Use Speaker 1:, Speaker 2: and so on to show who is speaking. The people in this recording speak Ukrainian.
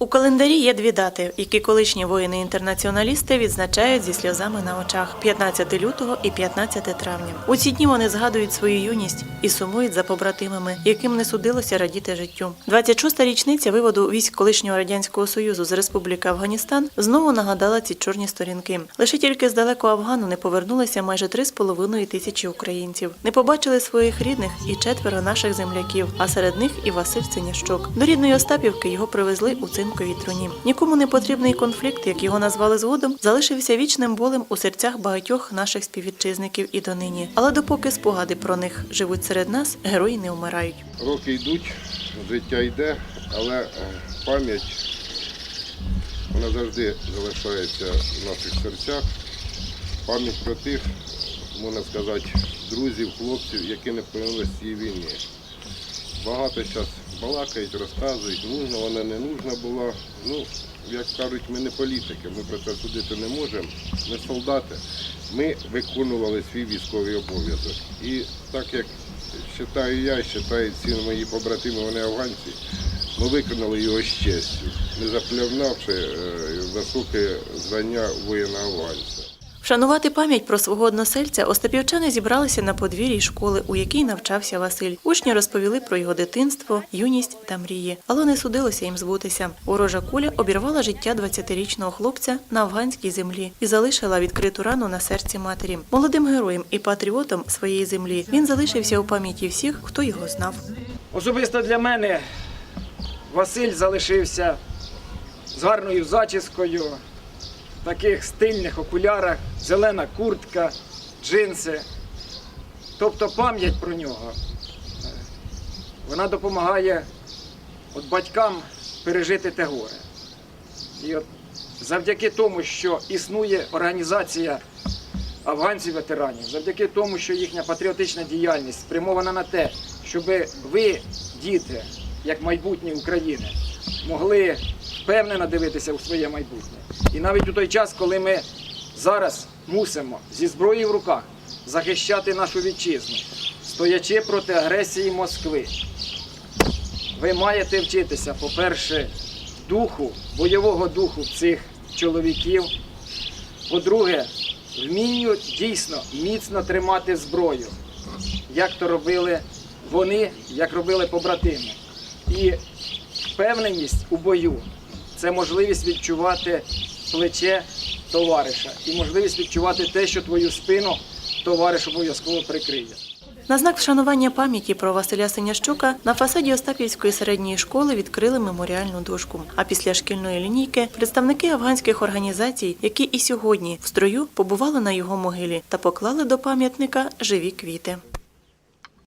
Speaker 1: У календарі є дві дати, які колишні воїни-інтернаціоналісти відзначають зі сльозами на очах 15 лютого і 15 травня. У ці дні вони згадують свою юність і сумують за побратимами, яким не судилося радіти життю. 26-та річниця виводу військ колишнього радянського союзу з Республіки Афганістан знову нагадала ці чорні сторінки. Лише тільки з далекого Афгану не повернулися майже 3,5 тисячі українців. Не побачили своїх рідних і четверо наших земляків, а серед них і Василь Синящук. До рідної Остапівки його привезли у цинковій труні. Нікому не потрібний конфлікт, як його назвали згодом, залишився вічним болем у серцях багатьох наших співвітчизників і донині. Але допоки спогади про них живуть серед нас, герої не вмирають.
Speaker 2: Роки йдуть, життя йде, але е, пам'ять вона завжди залишається в наших серцях. Пам'ять про тих, можна сказати, друзів, хлопців, які не повернулися з цієї війни. Багато зараз балакають, розказують, нужна вона не нужна була. Ну, як кажуть, ми не політики, ми про це судити не можемо. Ми солдати. Ми виконували свій військовий обов'язок. І так як вважаю я, вважають всі мої побратими, вони афганці, ми виконали його з честю, не заплявнавши е, високе звання воїна афганця.
Speaker 1: Вшанувати пам'ять про свого односельця остапівчани зібралися на подвір'ї школи, у якій навчався Василь. Учні розповіли про його дитинство, юність та мрії, але не судилося їм збутися. Ворожа куля обірвала життя 20-річного хлопця на афганській землі і залишила відкриту рану на серці матері. Молодим героєм і патріотом своєї землі він залишився у пам'яті всіх, хто його знав.
Speaker 3: Особисто для мене Василь залишився з гарною зачіскою, в таких стильних окулярах, зелена куртка, джинси. Тобто пам'ять про нього. Вона допомагає от батькам пережити те горе. І от завдяки тому, що існує організація афганців-ветеранів, завдяки тому, що їхня патріотична діяльність спрямована на те, щоб ви, діти, як майбутнє України, могли впевнено дивитися у своє майбутнє. І навіть у той час, коли ми зараз мусимо зі зброєю в руках захищати нашу вітчизну, стоячи проти агресії Москви, ви маєте вчитися, по-перше, духу, бойового духу цих чоловіків. По-друге, вмінню дійсно міцно тримати зброю, як то робили вони, як робили побратими. І впевненість у бою це можливість відчувати плече товариша і можливість відчувати те, що твою спину товариш обов'язково прикриє.
Speaker 1: На знак вшанування пам'яті про Василя Синящука на фасаді Остапівської середньої школи відкрили меморіальну дошку. А після шкільної лінійки представники афганських організацій, які і сьогодні в строю побували на його могилі та поклали до пам'ятника живі квіти.